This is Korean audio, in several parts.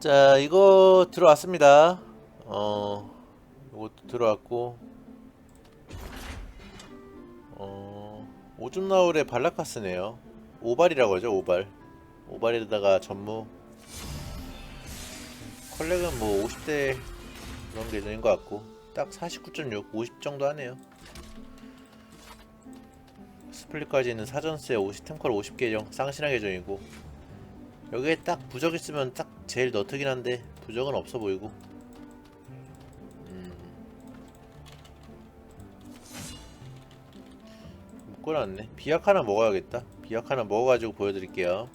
자, 이거 들어왔습니다. 어, 이것도 들어왔고, 어, 오줌 나올의 발라카스네요. 오발이라고 하죠, 오발. 오발에다가 전무. 컬렉은 뭐 50대 그런 계정인 것 같고, 딱 49.6, 50 정도 하네요. 스플릿까지는 사전세 50, 템컬 50 계정, 쌍신화 계정이고, 여기에 딱 부적 있으면 딱 제일 너트긴 한데 부적은 없어 보이고. 음. 묶어놨네. 비약 하나 먹어야겠다. 비약 하나 먹어가지고 보여드릴게요.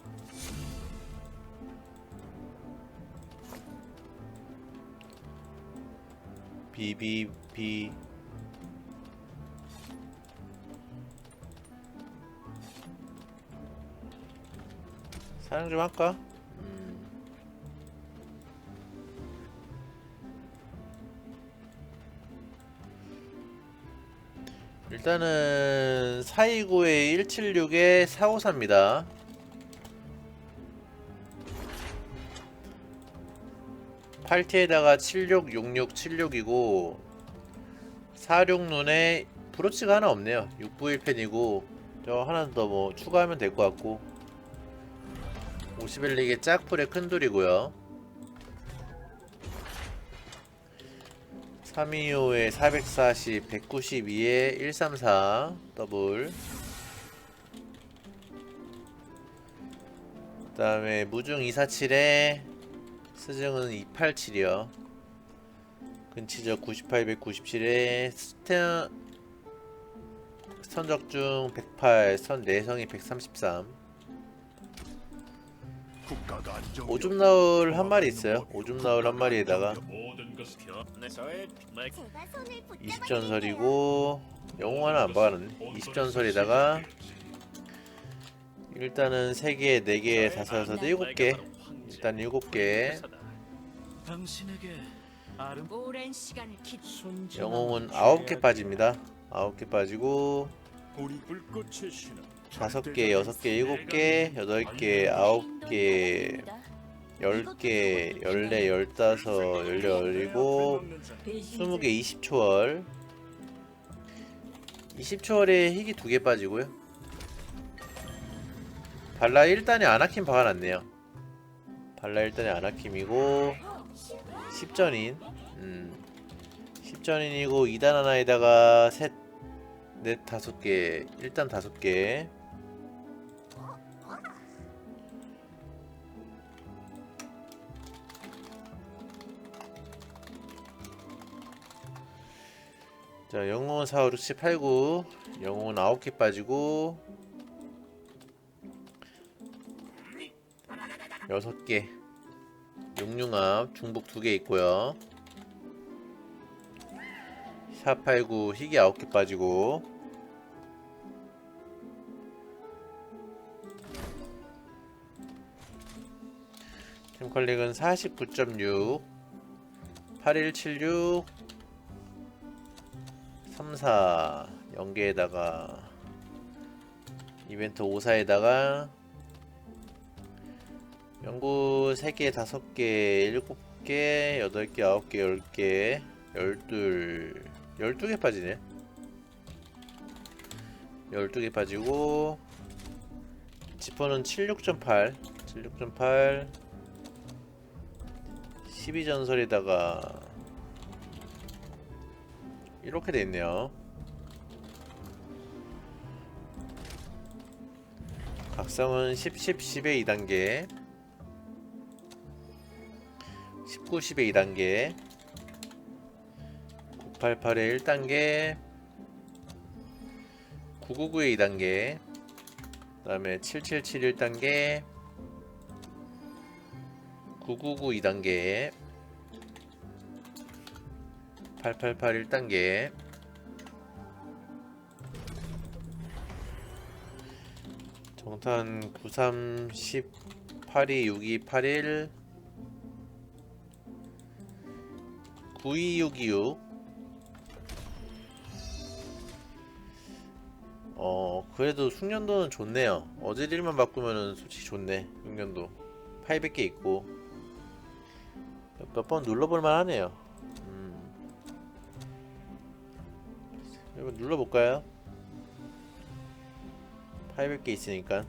비비비. 사용 좀 할까? 일단은 429에 176에 454입니다. 팔티에다가 7666 76이고 46눈에 브로치가 하나 없네요. 691펜이고 저 하나 더 뭐 추가하면 될 것 같고 51리게 짝풀의 큰돌이고요 325에 440, 192에 134 더블 그 다음에 무중 247에 스증은 287이요 근치적 98, 197에 스텐 선적중 108, 선 내성이 133 국가가 안정. 오줌 나올 한 마리 있어요. 오줌 나올 한 마리에다가 모든 것을 펴. 내 저의 맥 20전설이고 영웅 하나 안 박았네. 20전설에다가 일단은 3개, 4개, 5, 6, 7개 일단 7개 당신에게 아름 오랜 시간을 기 영웅은 9개 빠집니다. 9개 빠지고 우리 불꽃의 신은 5개, 6개, 7개, 8개, 9개, 10개, 14, 15, 18이고 20개 20초월. 20초월에 희귀 두 개 빠지고요. 발라 1단에 아나킴 박아놨네요. 발라 1단에 아나킴이고 10전인 음 10전인이고 2단 하나에다가 셋, 넷, 다섯 개 1단 다섯 개 자, 영웅은 4, 5, 6, 7, 8, 9 영웅은 9개 빠지고. 6개. 용융합 중복 2개 있고요. 4, 8, 9 희귀 9개 빠지고. 팀컬렉은 49.6 8176 34 연계에다가 이벤트 54에다가 연구 3개, 5개, 7개, 8개, 9개, 10개, 12 12개 빠지네. 12개 빠지고 지퍼는 76.8 76.8 12전설에다가 이렇게 돼 있네요. 각성은 10, 10, 10의 2단계. 19, 10의 2단계. 988의 1단계. 999의 2단계. 그 다음에 777 1단계. 999 2단계 888 1단계 정탄 93 10 82 62 81 92626 어 그래도 숙련도는 좋네요. 어제 일만 바꾸면은 솔직히 좋네 숙련도. 800개 있고. 몇 번 눌러볼만 하네요. 이거 눌러볼까요? 800개 있으니까.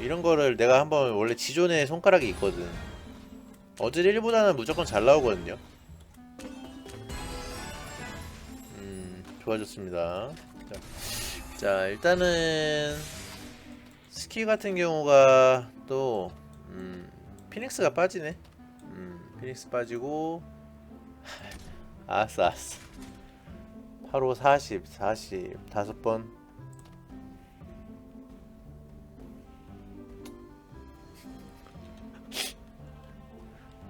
이런 거를 내가 한번 원래 지존에 손가락이 있거든. 어제 1보다는 무조건 잘 나오거든요. 음, 좋아졌습니다. 자, 자 일단은 스키 같은 경우가 또 음, 피닉스가 빠지네. 음, 피닉스 빠지고 아싸 아싸. 8호 40, 40 다섯 번.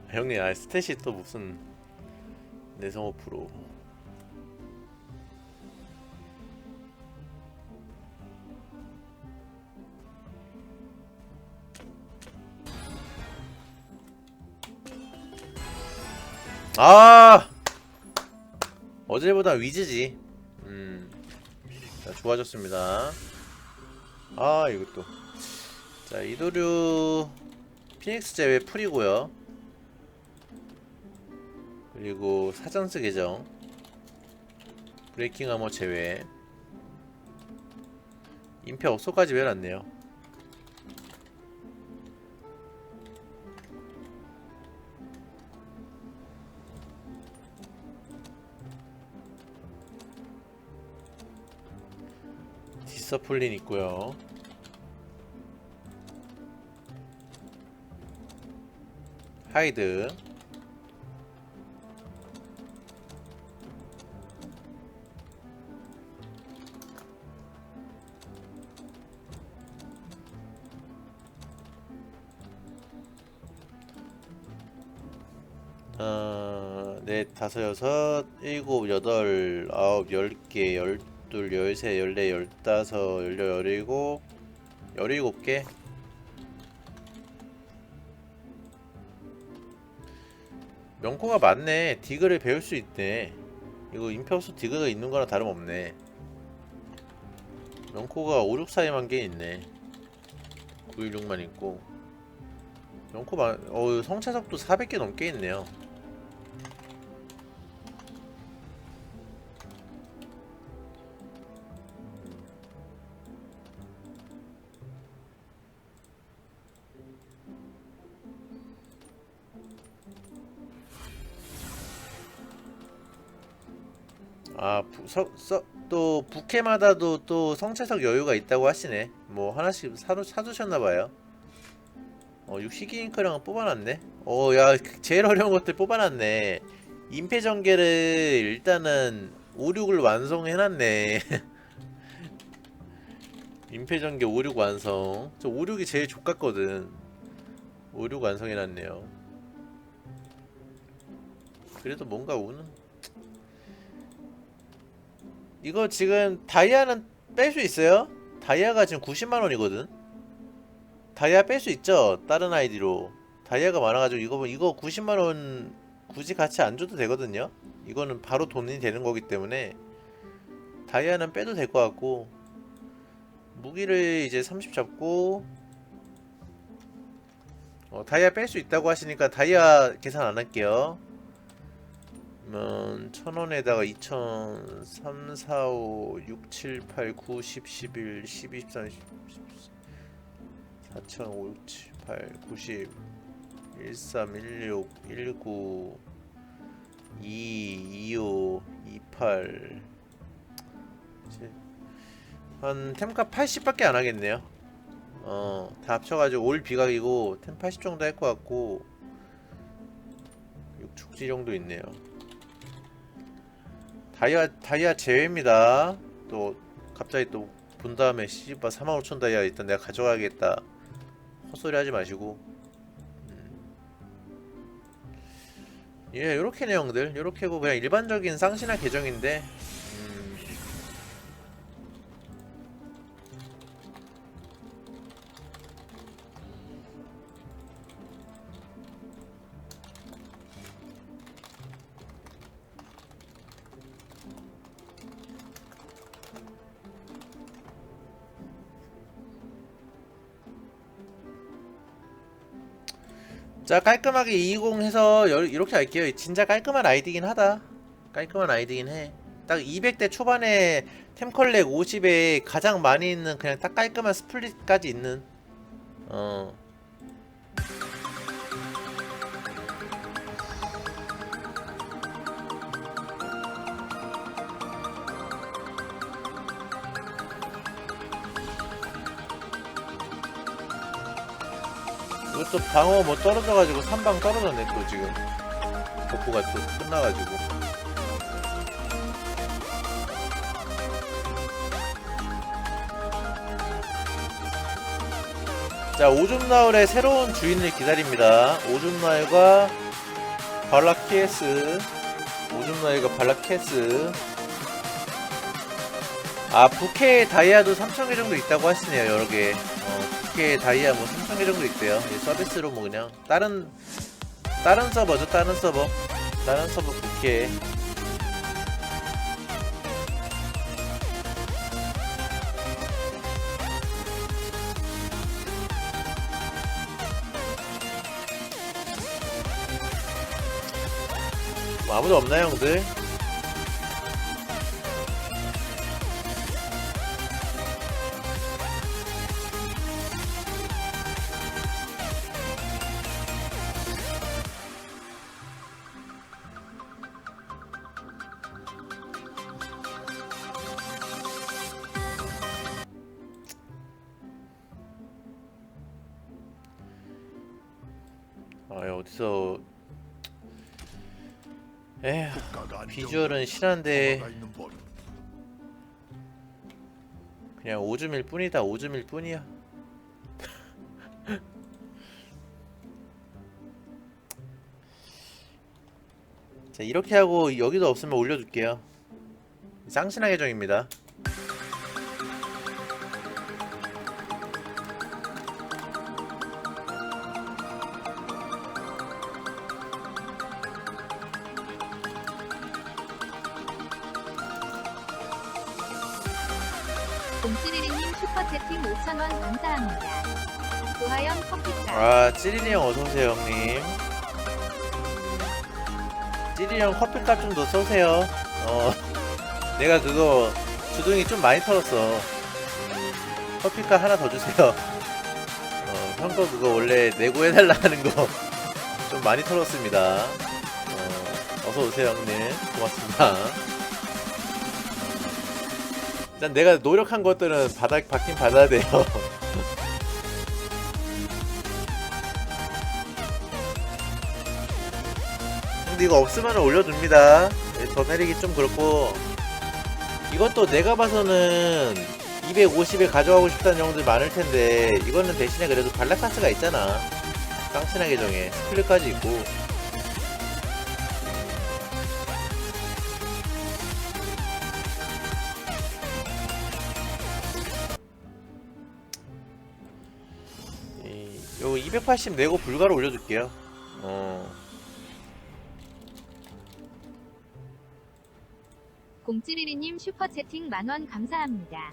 형님, 아 스탯이 또 무슨 내성호 프로. 아 어제보다 위즈지. 음, 자, 좋아졌습니다. 아 이것도. 자 이도류 피닉스 제외 풀이고요. 그리고 사전스 계정 브레이킹 아머 제외 임페 업소까지 외놨네요. 서플린 있고요. 하이드 어, 넷, 다섯, 여섯, 일곱, 여덟, 아홉, 열 개, 열 둘, 열세, 열네, 열다섯, 열여, 열일곱, 열일곱 개. 명코가 많네. 디그를 배울 수 있네. 이거 임페어스 디그가 있는 거랑 다름없네. 명코가 5, 6 사이만 게 있네. 9, 1, 6만 있고. 명코 많, 어, 성차석도 400개 넘게 있네요. 아, 부, 서, 서, 또 부캐마다도 또 성체석 여유가 있다고 하시네. 뭐 하나씩 사두, 사두셨나봐요. 어, 육식이 잉크랑 뽑아놨네. 어, 야, 제일 어려운 것들 뽑아놨네. 임페 전개를 일단은 5, 6을 완성해놨네. 임페 전개 5, 6 완성. 저 5, 6이 제일 족같거든. 5, 6 완성해놨네요. 그래도 뭔가 우는 이거 지금 다이아는 뺄 수 있어요? 다이아가 지금 90만 원이거든. 다이아 뺄 수 있죠? 다른 아이디로. 다이아가 많아가지고 이거 이거 90만 원 굳이 같이 안 줘도 되거든요. 이거는 바로 돈이 되는 거기 때문에 다이아는 빼도 될 것 같고 무기를 이제 30 잡고 어, 다이아 뺄 수 있다고 하시니까 다이아 계산 안 할게요. 그러면 1000원에다가 2000, 3, 4, 5, 6, 7, 8, 9, 10, 11, 12, 13, 14, 4000, 5, 6, 7, 8, 90, 13, 16, 19, 2, 25, 28 이제 한 템값 80밖에 안 하겠네요. 어, 다 합쳐가지고 올 비각이고 템 80 정도 할 것 같고 6축지 정도 있네요. 다이아 다이아 제외입니다. 또 갑자기 또 본 다음에 씨발 45,000 다이아 일단 내가 가져가야겠다. 헛소리 하지 마시고. 음. 예, 요렇게 내용들, 요렇게고 그냥 일반적인 쌍신화 계정인데. 자 깔끔하게 220 해서 여- 이렇게 할게요. 진짜 깔끔한 아이디긴 하다. 깔끔한 아이디긴 해 딱 200대 초반에 템컬렉 50에 가장 많이 있는 그냥 딱 깔끔한 스플릿까지 있는 어 이것도 방어 뭐 떨어져가지고 3방 떨어졌네 또 지금. 복구가 또 끝나가지고. 자 오줌 나울의 새로운 주인을 기다립니다. 오줌 나울과 발라키에스. 오줌 나울과 발라키에스. 아 부캐 다이아도 3,000개 정도 있다고 하시네요 여러 개 어, 부캐 다이아 뭐 3,000개 정도 있대요. 이 서비스로 뭐 그냥 다른 다른 서버죠 다른 서버. 다른 서버 부캐 뭐 아무도 없나요 형들? 에휴 국가가 안정- 비주얼은 실한데. 그냥 오줌일 뿐이다 오줌일 뿐이야. 자 이렇게 하고 여기도 없으면 올려둘게요. 쌍신화 계정입니다 도하영 커피값 아 찌리리 형 어서오세요 형님. 찌리리 형 커피값 좀 더 쏘세요. 어 내가 그거 주둥이 좀 많이 털었어. 커피값 하나 더 주세요. 어 형 거 그거 원래 내고 해달라 하는 거 좀 많이 털었습니다. 어 어서오세요 형님. 고맙습니다. 일단 내가 노력한 것들은 받아, 받긴 받아야 돼요 이거 없으면 올려줍니다. 네, 더 내리기 좀 그렇고 이것도 내가 봐서는 250에 가져가고 싶다는 형들 많을 텐데 이거는 대신에 그래도 발라카스가 있잖아. 깡친한 계정에 스플릿까지 있고 이, 요거 280 내고 불가로 올려줄게요. 어. 공찌리리님 슈퍼채팅 만원 감사합니다.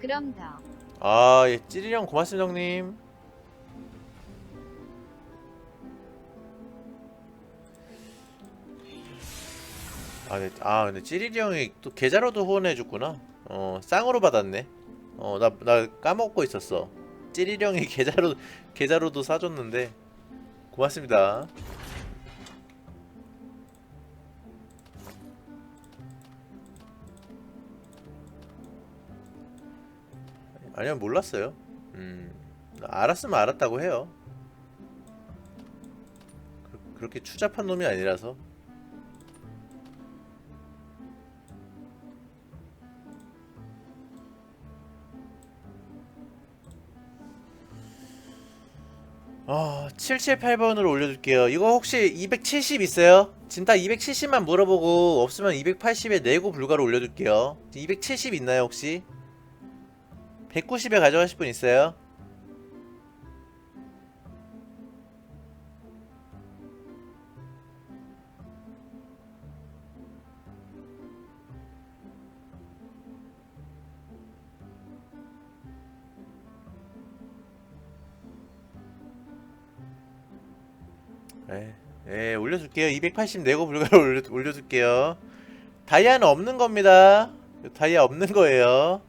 그럼 더 아, 예, 찌리형 고맙습니다, 형님. 아, 네, 아, 근데 찌리리 형이 또 계좌로도 후원해줬구나. 어, 쌍으로 받았네. 어, 나, 나 까먹고 있었어. 찌리리 형이 계좌로, 계좌로도 사줬는데. 고맙습니다. 아니요, 몰랐어요. 음, 알았으면 알았다고 해요. 그, 그렇게 추잡한 놈이 아니라서. 어, 778번으로 올려줄게요. 이거 혹시 270 있어요? 진짜 270만 물어보고 없으면 280에 내고 불가로 올려줄게요. 270 있나요 혹시? 190에 가져가실 분 있어요? 에, 에 올려줄게요. 280 내고 불가를 올려, 올려줄게요. 다이아는 없는 겁니다. 다이아 없는 거예요